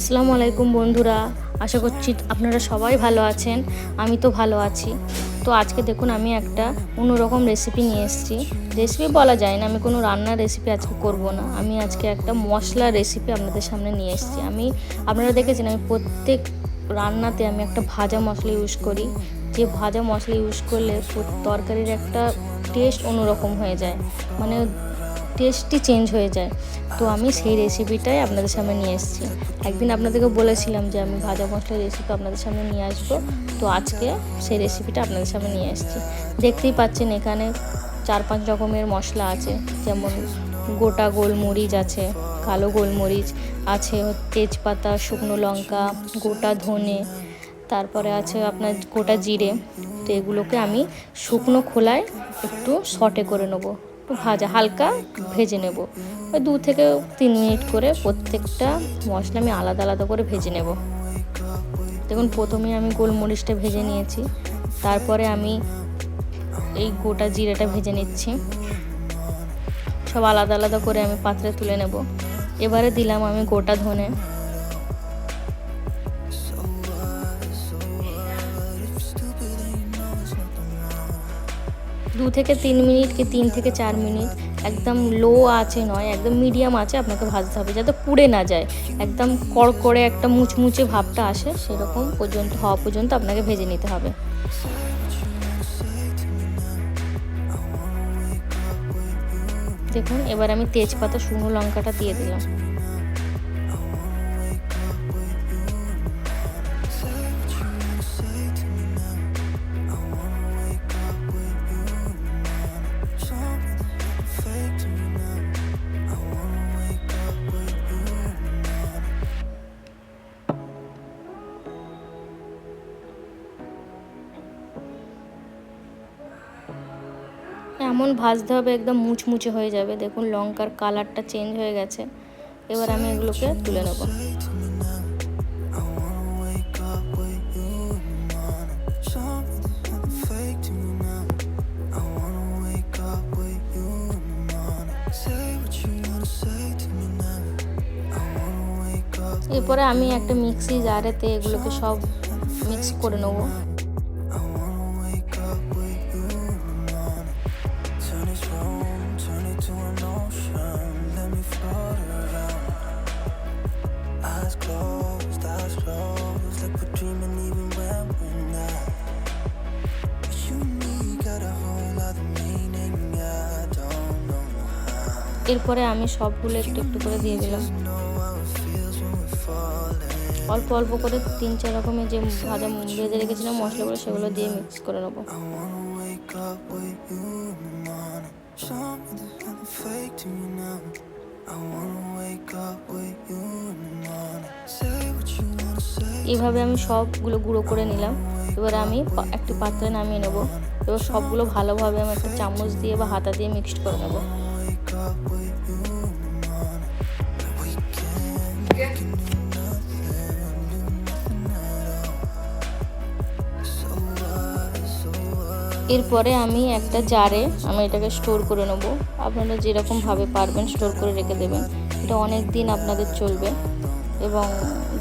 আসসালামু আলাইকুম বন্ধুরা, আশা করছি আপনারা সবাই ভালো আছেন, আমি তো ভালো আছি। তো আজকে দেখুন আমি একটা অন্যরকম রেসিপি নিয়ে এসেছি। রেসিপি বলা যায় না, আমি কোনো রান্নার রেসিপি আজকে করব না। আমি আজকে একটা মশলা রেসিপি আপনাদের সামনে নিয়ে এসেছি। আমি, আপনারা দেখেছেন আমি প্রত্যেক রান্নাতে আমি একটা ভাজা মশলা ইউজ করি। যে ভাজা মশলা ইউজ করলে তরকারির একটা টেস্ট অন্যরকম হয়ে যায়। মানে টেস্টই চেঞ্জ হয়ে যায়। তো আমি সেই রেসিপিটাই আপনাদের সামনে নিয়ে এসেছি। একদিন আপনাদেরকে বলেছিলাম যে আমি ভাজা মশলার রেসিপি আপনাদের সামনে নিয়ে আসব। তো আজকে সেই রেসিপিটা আপনাদের সামনে নিয়ে এসেছি। দেখতেই পাচ্ছেন এখানে চার পাঁচ রকমের মশলা আছে। যেমন গোটা গোলমরিচ আছে, কালো গোলমরিচ আছে, তেজপাতা, শুকনো লঙ্কা, গোটা ধনে, তারপরে আছে আপনার গোটা জিরে। তো এগুলোকে আমি শুকনো খোলায় একটু সটে করে নেব। ভাজা, হালকা ভেজে নেব। ওই দু থেকে তিন মিনিট করে প্রত্যেকটা মশলা আমি আলাদা আলাদা করে ভেজে নেব। দেখুন, প্রথমে আমি গোলমরিচটা ভেজে নিয়েছি। তারপরে আমি এই গোটা জিরেটা ভেজে নিচ্ছি। সব আলাদা আলাদা করে আমি পাত্রে তুলে নেব। এবারে দিলাম আমি গোটা ধনে। দু থেকে তিন মিনিট কি তিন থেকে চার মিনিট, একদম লো আছে নয়, একদম মিডিয়াম আছে, আপনাকে ভাজতে হবে যাতে পুড়ে না যায়। একদম কড়কড়ে একটা মুচমুচে ভাবটা আসে, সেরকম পর্যন্ত, হওয়া পর্যন্ত আপনাকে ভেজে নিতে হবে। দেখুন, এবার আমি তেজপাতা, শুকনো লঙ্কাটা দিয়ে দিলাম। এমন ভাজতে হবে, একদম মুচমুচে হয়ে যাবে। দেখুন, লঙ্কার কালারটা চেঞ্জ হয়ে গেছে। এবার আমি এগুলোকে তুলে নেব। এরপরে আমি একটা মিক্সি জারেতে এগুলোকে সব মিক্স করে নেব। এরপরে আমি সবগুলো একটু একটু করে দিয়ে দিলাম। অল্প অল্প করে তিন চার রকমের যে ভাজা ভেজে রেখেছিলাম, মশলাগুলো সেগুলো দিয়ে মিক্স করে নেব। এইভাবে আমি সবগুলো গুঁড়ো করে নিলাম। এবার আমি একটি পাত্রে নামিয়ে নেব। এবার সবগুলো ভালোভাবে আমি একটা চামচ দিয়ে বা হাতা দিয়ে মিক্সড করে নেব। এরপরে আমি একটা জারে আমি এটাকে স্টোর করে নেব। আপনারা যেরকমভাবে পারবেন স্টোর করে রেখে দেবেন। এটা অনেক দিন আপনাদের চলবে এবং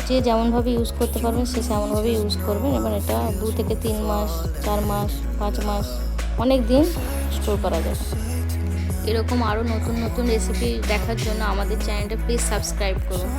যে যেমনভাবে ইউজ করতে পারবেন, সে তেমনভাবে ইউজ করবেন এবং এটা দু থেকে তিন মাস, চার মাস, পাঁচ মাস, অনেক দিন স্টোর করা যাবে। এরকম আরও নতুন নতুন রেসিপি দেখার জন্য আমাদের চ্যানেলটা প্লিজ সাবস্ক্রাইব করুন।